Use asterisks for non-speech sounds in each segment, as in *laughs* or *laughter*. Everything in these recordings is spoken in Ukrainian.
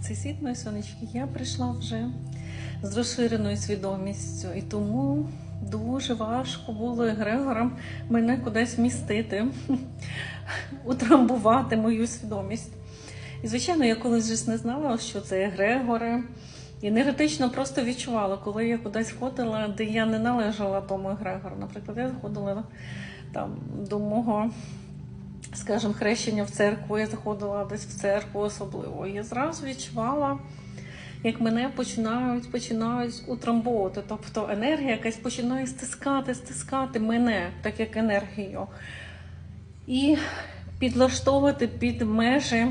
Цей світ, мої сонечки, я прийшла вже з розширеною свідомістю, і тому дуже важко було Егрегорам мене кудись вмістити, *laughs* утрамбувати мою свідомість. І, звичайно, я колись не знала, що це Егрегори. І енергетично просто відчувала, коли я кудись ходила, де я не належала тому Егрегору. Наприклад, я заходила там до мого скажімо, хрещення в церкву, я заходила десь в церкву особливо. Я зразу відчувала, як мене починають починають утрамбовувати. Тобто енергія якась починає стискати, стискати мене, так як енергію, і підлаштовувати під межі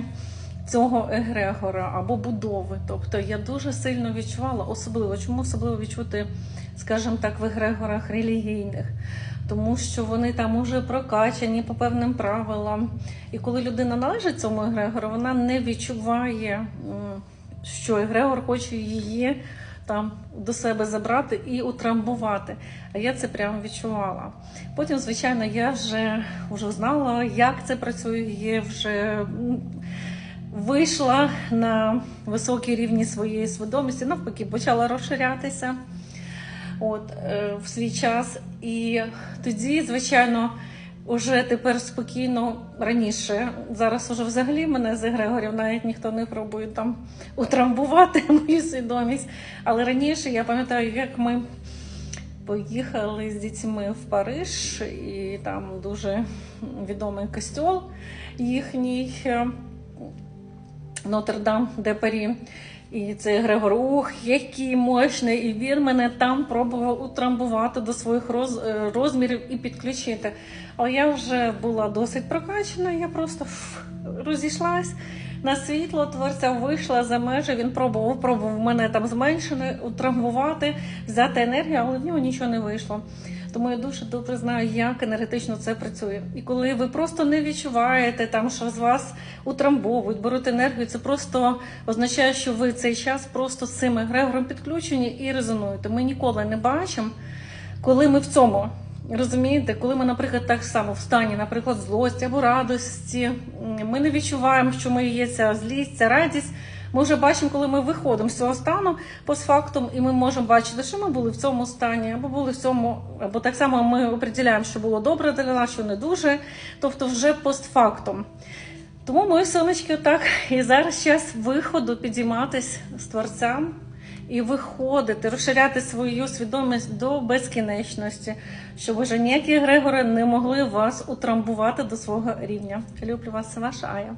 цього егрегора або будови. Тобто я дуже сильно відчувала, особливо, чому особливо відчути, скажімо так, в егрегорах релігійних тому що вони там уже прокачані по певним правилам. І коли людина належить цьому егрегору, вона не відчуває, що егрегор хоче її там до себе забрати і утрамбувати. А я це прямо відчувала. Потім, звичайно, я вже, вже знала, як це працює, є вже. Вийшла на високі рівні своєї свідомості, навпаки, почала розширятися от, е, в свій час. І тоді, звичайно, уже тепер спокійно раніше. Зараз уже взагалі мене з Егрегорів навіть ніхто не пробує там утрамбувати *laughs* мою свідомість. Але раніше я пам'ятаю, як ми поїхали з дітьми в Париж, і там дуже відомий костьол їхній. е, Нотр-Дам де Парі. І це Грегор, ух, який мощний. І він мене там пробував утрамбувати до своїх роз, е, розмірів і підключити. Але я вже була досить прокачана, я просто фу, розійшлась на світло творця, вийшла за межі. Він пробував, пробував мене там зменшити, утрамбувати, взяти енергію, але в нього нічого не вийшло. Тому я дуже добре знаю, як енергетично це працює. І коли ви просто не відчуваєте там, що з вас утрамбовують, беруть енергію, це просто означає, що ви цей час просто з цим егрегором підключені і резонуєте. Ми ніколи не бачимо, коли ми в цьому. Розумієте, коли ми, наприклад, так само в стані, наприклад, злості або радості, ми не відчуваємо, що ми є ця злість, ця радість. Ми вже бачимо, коли ми виходимо з цього стану постфактум, і ми можемо бачити, що ми були в цьому стані, або були в цьому, або так само ми определяємо, що було добре для нас, що не дуже, тобто вже постфактум. Тому мої сонечки, так і зараз час виходу підійматись з творцям і виходити, розширяти свою свідомість до безкінечності, щоб уже ніякі Грегори не могли вас утрамбувати до свого рівня. Люблю вас, ваша Ая.